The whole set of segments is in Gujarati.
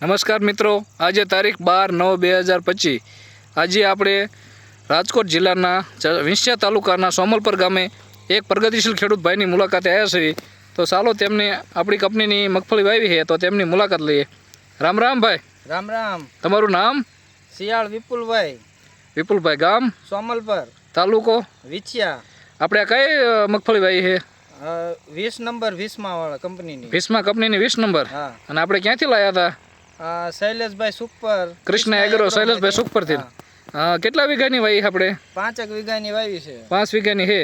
નમસ્કાર મિત્રો. આજે તારીખ બાર નવ બે હજાર પચીસ. આજે આપણે રાજકોટ જિલ્લાના વિંછિયા તાલુકાના સોમલપર ગામે એક પ્રગતિશીલ ખેડૂત ભાઈની મુલાકાતે આવ્યા છીએ. તો ચાલો તેમને આપણી કંપનીની મગફળી વાવી છે તો તેમની મુલાકાત લઈએ. રામ રામ ભાઈ. રામ રામ. તમારું નામ? શિયાળ વિપુલભાઈ. વિપુલભાઈ ગામ? સોમલપર. તાલુકો? વિછિયા. આપણે કઈ મગફળી વાવી છે? વીસ નંબર વીસમાં વાળા કંપનીની. વીસમાં કંપનીની વીસ નંબર. અને આપણે ક્યાંથી લાવ્યા હતા? શૈલેષભાઈ સુપર. કૃષ્ણ એગ્રો શૈલેષભાઈ સુપરથી કેટલા વીઘાની વાવી આપણે? પાંચેક વીઘાની વાવી છે. પાંચ વીઘાની છે?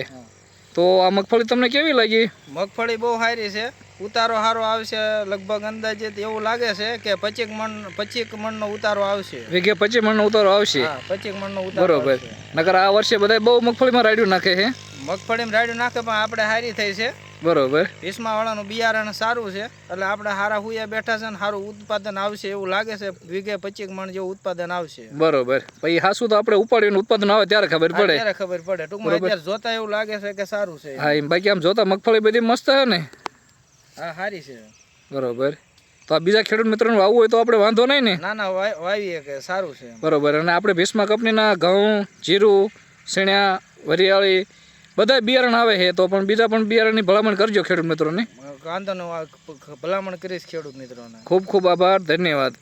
તો આ મગફળી તમને કેવી લાગી? મગફળી બહુ સારી છે. ઉતારો સારો આવશે લગભગ અંદાજે એવું લાગે છે કે પચીક મણ પચીક મણનો ઉતારો આવશે. વીઘે પચીસ મણનો ઉતારો આવશે? હા પચીક મણનો ઉતારો બરોબર. નકર આ વર્ષે બધા બહુ મગફળીમાં રાડ્યું નાખે છે? મગફળીમાં રાડ્યું નાખે પણ આપણે સારી થઈ છે. બરોબર. વીસમાં વાળાનું બિયારણ સારું છે એટલે આપણે સારા હુયા બેઠા છે ને સારું ઉત્પાદન આવશે એવું લાગે છે વીઘે પચીક મણ જેવું ઉત્પાદન આવશે. બરોબર. પછી હાસું તો આપણે ઉપાડીને ઉત્પાદન આવે ત્યારે ખબર પડે. ત્યારે ખબર પડે. ટૂંકમાં અત્યારે જોતા એવું લાગે છે કે સારું છે. હા એમ. બાકી આમ જોતા મગફળી બધી મસ્ત છે ને? હા સારી છે. બરોબર. તો આ બીજા ખેડૂત મિત્રોને વાવવું હોય તો આપણે વાંધો નહીં ને? ના ના વાવીએ કે સારું છે. બરોબર. અને આપણે ભીષ્મા કંપનીના ઘઉં જીરું શેણ્યા વરિયાળી બધા બિયારણ આવે છે તો પણ બીજા પણ બિયારણની ભલામણ કરજો ખેડૂત મિત્રોને. વાંધો નો ભલામણ કરીશ ખેડૂત મિત્રોને. ખૂબ ખૂબ આભાર ધન્યવાદ.